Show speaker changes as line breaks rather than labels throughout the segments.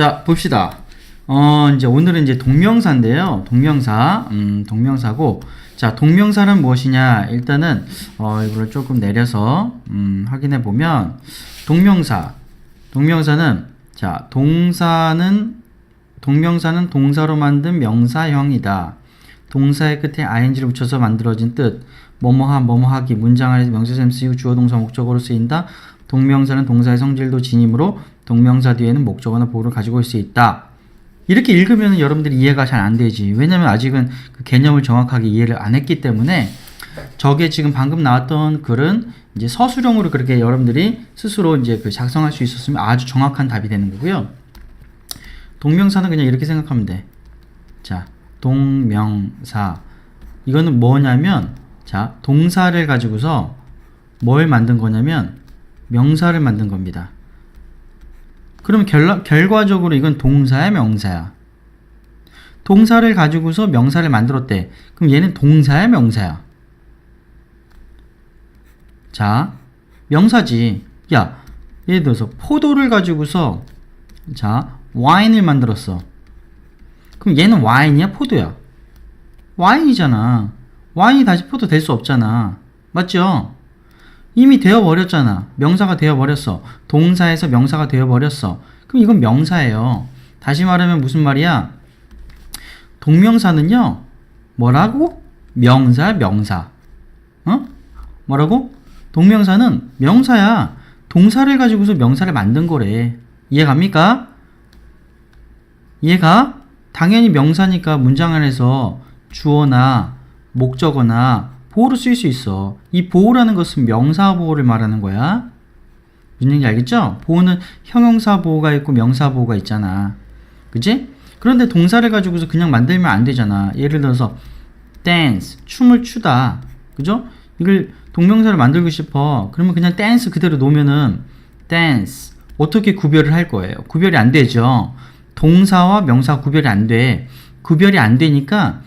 자, 봅시다. 어, 이제 오늘은 이제 동명사인데요. 동명사, 음, 동명사고, 자, 동명사는 무엇이냐? 일단은, 어, 이걸 조금 내려서, 음, 확인해 보면, 동명사. 동명사는, 자, 동사는, 동명사는 동사로 만든 명사형이다. 동사의 끝에 ing를 붙여서 만들어진 뜻, 뭐뭐하, 뭐뭐하기, 문장 안에서 명사쌤 쓰이고 주어 동사 목적어로 쓰인다. 동명사는 동사의 성질도 지니므로 동명사 뒤에는 목적어나 보호를 가지고 있을 수 있다. 이렇게 읽으면 여러분들이 이해가 잘 안 되지. 왜냐면 아직은 그 개념을 정확하게 이해를 안 했기 때문에 저게 지금 방금 나왔던 글은 이제 서술형으로 그렇게 여러분들이 스스로 이제 그 작성할 수 있었으면 아주 정확한 답이 되는 거고요. 동명사는 그냥 이렇게 생각하면 돼. 자, 동명사. 이거는 뭐냐면, 자, 동사를 가지고서 뭘 만든 거냐면, 명사를 만든 겁니다. 그럼 결, 결과적으로 이건 동사야, 명사야? 동사를 가지고서 명사를 만들었대. 그럼 얘는 동사야, 명사야? 자, 명사지. 야, 예를 들어서 포도를 가지고서 자, 와인을 만들었어. 그럼 얘는 와인이야, 포도야? 와인이잖아. 와인이 다시 포도 될 수 없잖아. 맞죠? 이미 되어버렸잖아. 명사가 되어버렸어. 동사에서 명사가 되어버렸어. 그럼 이건 명사예요. 다시 말하면 무슨 말이야? 동명사는요, 뭐라고? 명사, 명사. 어? 뭐라고? 동명사는 명사야. 동사를 가지고서 명사를 만든 거래. 이해갑니까? 이해가? 당연히 명사니까 문장 안에서 주어나 목적어나 보호로 쓰일 수 있어. 이 보호라는 것은 명사 보호를 말하는 거야. 무슨 얘기인지 알겠죠? 보호는 형용사 보호가 있고 명사 보호가 있잖아. 그지? 그런데 동사를 가지고서 그냥 만들면 안 되잖아. 예를 들어서 dance, 춤을 추다. 그죠? 이걸 동명사를 만들고 싶어. 그러면 그냥 dance 그대로 놓으면은 dance 어떻게 구별을 할 거예요? 구별이 안 되죠. 동사와 명사 구별이 안 돼. 구별이 안 되니까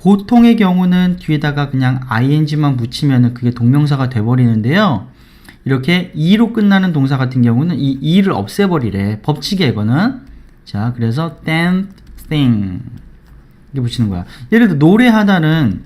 보통의 경우는 뒤에다가 그냥 ing만 붙이면 그게 동명사가 돼버리는데요. 이렇게 e로 끝나는 동사 같은 경우는 이 e를 없애버리래. 법칙이야 이거는. 자, 그래서 dancing 이렇게 붙이는 거야. 예를 들어 노래하다는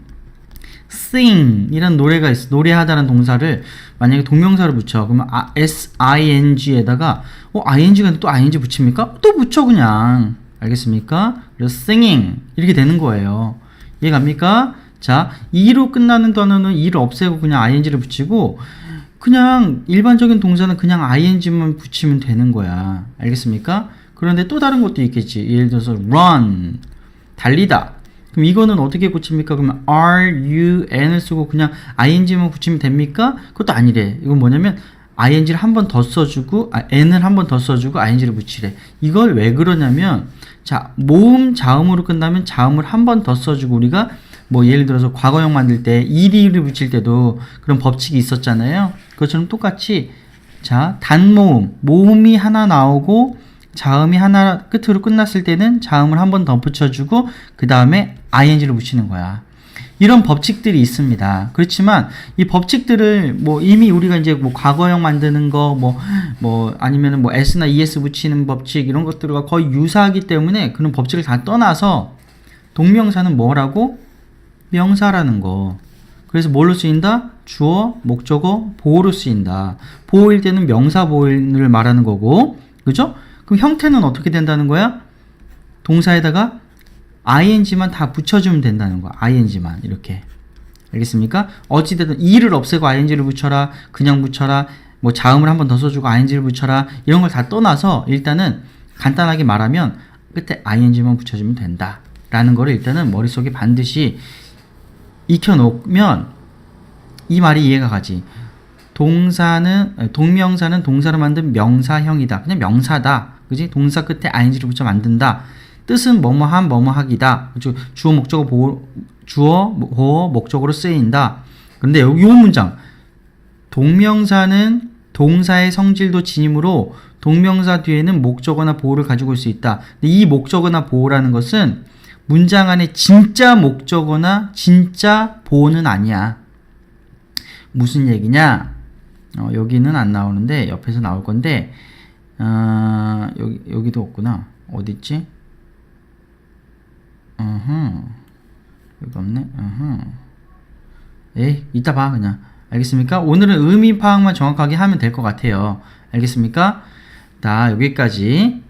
sing 이란 노래가 있어. 노래하다는 동사를 만약에 동명사로 붙여. 그러면 아, s-i-n-g에다가 어, ing가 또 ing 붙입니까? 또 붙여 그냥. 알겠습니까? 그래서 singing 이렇게 되는 거예요. 이해갑니까? 자, e로 끝나는 단어는 e를 없애고 그냥 ing를 붙이고 그냥 일반적인 동사는 그냥 ing만 붙이면 되는 거야. 알겠습니까? 그런데 또 다른 것도 있겠지. 예를 들어서 run 달리다. 그럼 이거는 어떻게 붙입니까? 그러면 r, u, n을 쓰고 그냥 ing만 붙이면 됩니까? 그것도 아니래. 이건 뭐냐면 ing를 한 번 더 써주고 아, n을 한 번 더 써주고 ing를 붙이래. 이걸 왜 그러냐면 자 모음 자음으로 끝나면 자음을 한 번 더 써주고 우리가 뭐 예를 들어서 과거형 만들 때 이리를 붙일 때도 그런 법칙이 있었잖아요. 그것처럼 똑같이 자 단모음 모음이 하나 나오고 자음이 하나 끝으로 끝났을 때는 자음을 한 번 더 붙여주고 그 다음에 ing를 붙이는 거야. 이런 법칙들이 있습니다. 그렇지만 이 법칙들을 뭐 이미 우리가 이제 뭐 과거형 만드는 거뭐뭐 아니면은 뭐 s나 es 붙이는 법칙 이런 것들과 거의 유사하기 때문에 그런 법칙을 다 떠나서 동명사는 뭐라고 명사라는 거. 그래서 뭘로 쓰인다? 주어, 목적어, 보호로 쓰인다. 보호일 때는 명사 보호를 말하는 거고, 그죠? 그럼 형태는 어떻게 된다는 거야? 동사에다가 ing만 다 붙여주면 된다는 거야. ing만 이렇게. 알겠습니까? 어찌되든 e를 없애고 ing를 붙여라, 그냥 붙여라, 뭐 자음을 한 번 더 써주고 ing를 붙여라 이런 걸 다 떠나서 일단은 간단하게 말하면 끝에 ing만 붙여주면 된다. 라는 거를 일단은 머릿속에 반드시 익혀놓으면 이 말이 이해가 가지. 동사는 동명사는 동사로 만든 명사형이다. 그냥 명사다. 그지? 동사 끝에 ing를 붙여 만든다. 뜻은 뭐뭐한 뭐뭐하기다. 주어 목적어 보호 주어 보호 목적으로 쓰인다. 그런데 여기 요 문장 동명사는 동사의 성질도 지니므로 동명사 뒤에는 목적어나 보호를 가지고 올 수 있다. 이 목적어나 보호라는 것은 문장 안에 진짜 목적어나 진짜 보호는 아니야. 무슨 얘기냐? 어, 여기는 안 나오는데 옆에서 나올 건데 아, 여기, 여기도 없구나. 어딨지? 어허. 여기 없네. 어허. 에이, 이따 봐, 그냥. 알겠습니까? 오늘은 의미 파악만 정확하게 하면 될 것 같아요. 알겠습니까? 자, 여기까지